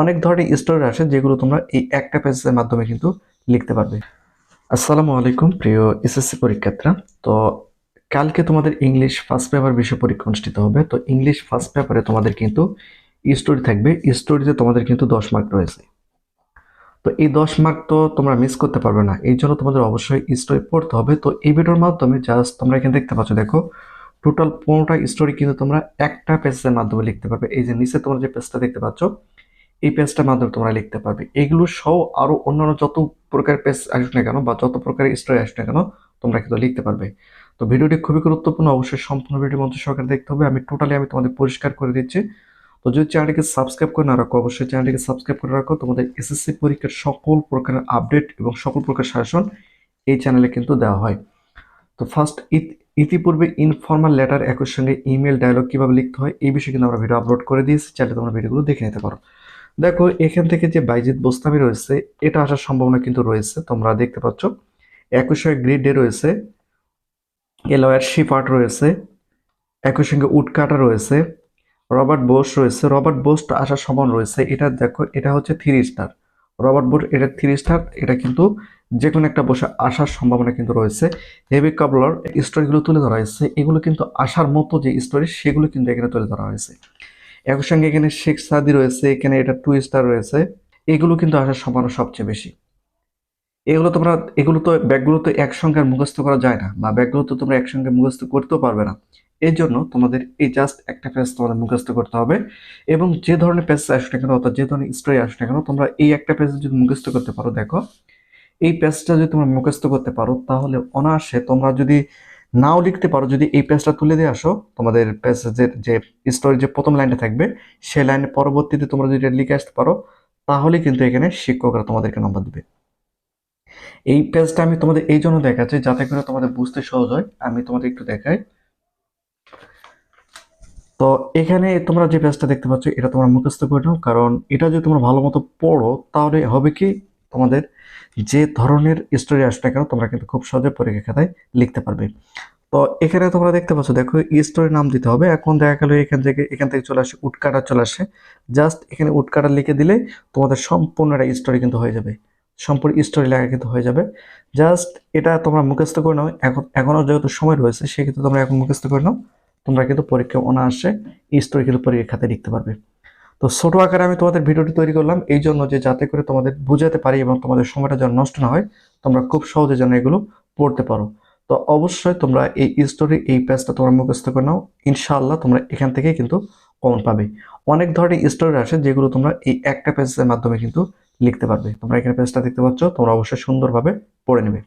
অনেক ধরনের স্টোরি আসে যেগুলো তোমরা এই একটা পেজের মাধ্যমে কিন্তু লিখতে পারবে। আসসালামু আলাইকুম, প্রিয় এসএসসি পরীক্ষার্থীরা। তো কালকে তোমাদের ইংলিশ ফার্স্ট পেপার বিষয় পরীক্ষা অনুষ্ঠিত হবে। তো ইংলিশ ফার্স্ট পেপারে তোমাদের কিন্তু স্টোরি থাকবে। স্টোরিতে তোমাদের কিন্তু দশ মার্ক রয়েছে। তো এই দশ মার্ক তো তোমরা মিস করতে পারবে না। এই জন্য তোমাদের অবশ্যই স্টোরি পড়তে হবে। তো এই ভিডিওর মাধ্যমে জাস্ট তোমরা এখানে দেখতে পাচ্ছ, দেখো টোটাল পনেরোটা স্টোরি কিন্তু তোমরা একটা পেজের মাধ্যমে লিখতে পারবে। এই যে নিচে তোমরা যে পেজটা দেখতে পাচ্ছ এই পেজটার মাধ্যমে তোমরা লিখতে পারবে। এগুলো সহ আরও অন্যান্য যত প্রকার পেজ আসুক না কেন বা যত প্রকারের স্টোরি আসুক না কেন, তোমরা কিন্তু লিখতে পারবে। তো ভিডিওটি খুবই গুরুত্বপূর্ণ। অবশ্যই সম্পূর্ণ ভিডিও মন্ত্র সহকারে দেখতে হবে। আমি টোটালি আমি তোমাদের পরিষ্কার করে দিচ্ছি। তো যদি চ্যানেলটিকে সাবস্ক্রাইব করে না রাখো, অবশ্যই চ্যানেলটিকে সাবস্ক্রাইব করে রাখো। তোমাদের এসএসসি পরীক্ষার সকল প্রকারের আপডেট এবং সকল প্রকার শাসন এই চ্যানেলে কিন্তু দেওয়া হয়। তো ফার্স্ট ইতিপূর্বে ইনফর্মাল লেটার একই সঙ্গে ইমেল ডায়লগ কীভাবে লিখতে হয়, এই বিষয়ে কিন্তু আমরা ভিডিও আপলোড করে দিয়েছি। চাইলে তোমরা ভিডিওগুলো দেখে নিতে পারো। দেখো, এখান থেকে যে বাইজিৎ বোস্তামি রয়েছে, এটা আসার সম্ভাবনা কিন্তু রয়েছে, তোমরা দেখতে পাচ্ছ। একই গ্রিড রয়েছে এলওয়ার শিপার্ট রয়েছে একই সঙ্গে উডকাটা রয়েছে, রবার্ট বোস রয়েছে, রবার্ট বোস আসার সম্ভাবনা রয়েছে, এটা দেখো, এটা হচ্ছে থ্রি স্টার। রবার্ট বোস, এটা থ্রি স্টার, এটা কিন্তু যে কোনো একটা বসে আসার সম্ভাবনা কিন্তু রয়েছে। হেভি কাবলার স্টোরিগুলো তুলে ধরা হয়েছে, এগুলো কিন্তু আসার মতো যে স্টোরি সেগুলো কিন্তু এখানে তুলে ধরা হয়েছে। একই সঙ্গে এখানে শেখ সাদি রয়েছে, এখানে এটা টু স্টার রয়েছে। এগুলো কিন্তু আসার সম্ভাবনা সবচেয়ে বেশি। এগুলো তোমরা, এগুলো তো ব্যাগগুলো তো একসঙ্গে মুখস্থ করা যায় না, বা ব্যাগগুলো তো তোমরা একসঙ্গে মুখস্থ করতেও পারবে না। এই জন্য তোমাদের এই জাস্ট একটা পেজ তোমাদের মুখস্থ করতে হবে, এবং যে ধরনের পেজ আসুক না কেন, অর্থাৎ যে ধরনের স্টোরি আসুক না কেন, তোমরা এই একটা পেজ যদি মুখস্থ করতে পারো, দেখো, এই পেজটা যদি তোমরা মুখস্থ করতে পারো, তাহলে অনায়াসে তোমরা যদি নাও লিখতে পারো, যদি এই পেজটা তুলে দিয়ে আসো, তোমাদের পেজের যে স্টোরি যে প্রথম লাইনটা থাকবে, সেই লাইনে পরবর্তীতে তোমরা যদি লিখে আসতে পারো, তাহলে কিন্তু এখানে শিক্ষকরা তোমাদেরকে নম্বর দেবে। এই পেজটা আমি তোমাদের এই জন্য দেখাচ্ছি, যাতে করে তোমাদের বুঝতে সহজ হয়। আমি তোমাদের একটু দেখাই। তো এখানে তোমরা যে পেজটা দেখতে পাচ্ছ, এটা তোমরা মুখস্থ করে নাও, কারণ এটা যদি তোমরা ভালো মতো পড়ো, তাহলে হবে কি তোমাদের যে ধরনের স্টোরি আসবে কেন, তোমরা কিন্তু খুব সহজে পরীক্ষা খাতায় লিখতে পারবে। তো এখানে তোমরা দেখতে পাচ্ছ, দেখো স্টোরি নাম দিতে হবে। এখন দেখা গেল এখান থেকে এখান থেকে চলে আসে, উটকাটা চলে আসে। জাস্ট এখানে উটকাটা লিখে দিলে তোমাদের সম্পূর্ণ একটা স্টোরি কিন্তু হয়ে যাবে। সম্পূর্ণ স্টোরি লেখা কিন্তু হয়ে যাবে। জাস্ট এটা তোমরা মুখস্থ করে নাও। এখন এখনও যেহেতু সময় রয়েছে, সেক্ষেত্রে তোমরা এখন মুখস্থ করে নাও। তোমরা কিন্তু পরীক্ষা অনায়াসে স্টোরি কিন্তু পরীক্ষা খাতায় লিখতে পারবে। তো ছোট আকারে আমি তোমাদের ভিডিওটি তৈরি করলাম। এই জন্য যে যাতে করে তোমাদের বুঝাতে পারি এবং তোমাদের সময়টা যেন নষ্ট না হয়, তোমরা খুব সহজে যেন এগুলো পড়তে পারো। তো অবশ্যই তোমরা এই স্টোরি এই পেজটা তোমরা মুখস্থ করে নাও। ইনশাআল্লাহ তোমরা এখান থেকে কিন্তু কমন পাবে। অনেক ধরনের স্টোরি আসে যেগুলো তোমরা এই একটা পেজের মাধ্যমে কিন্তু লিখতে পারবে। তোমরা এখানে পেজটা দেখতে পাচ্ছ, তোমরা অবশ্যই সুন্দরভাবে পড়ে নেবে।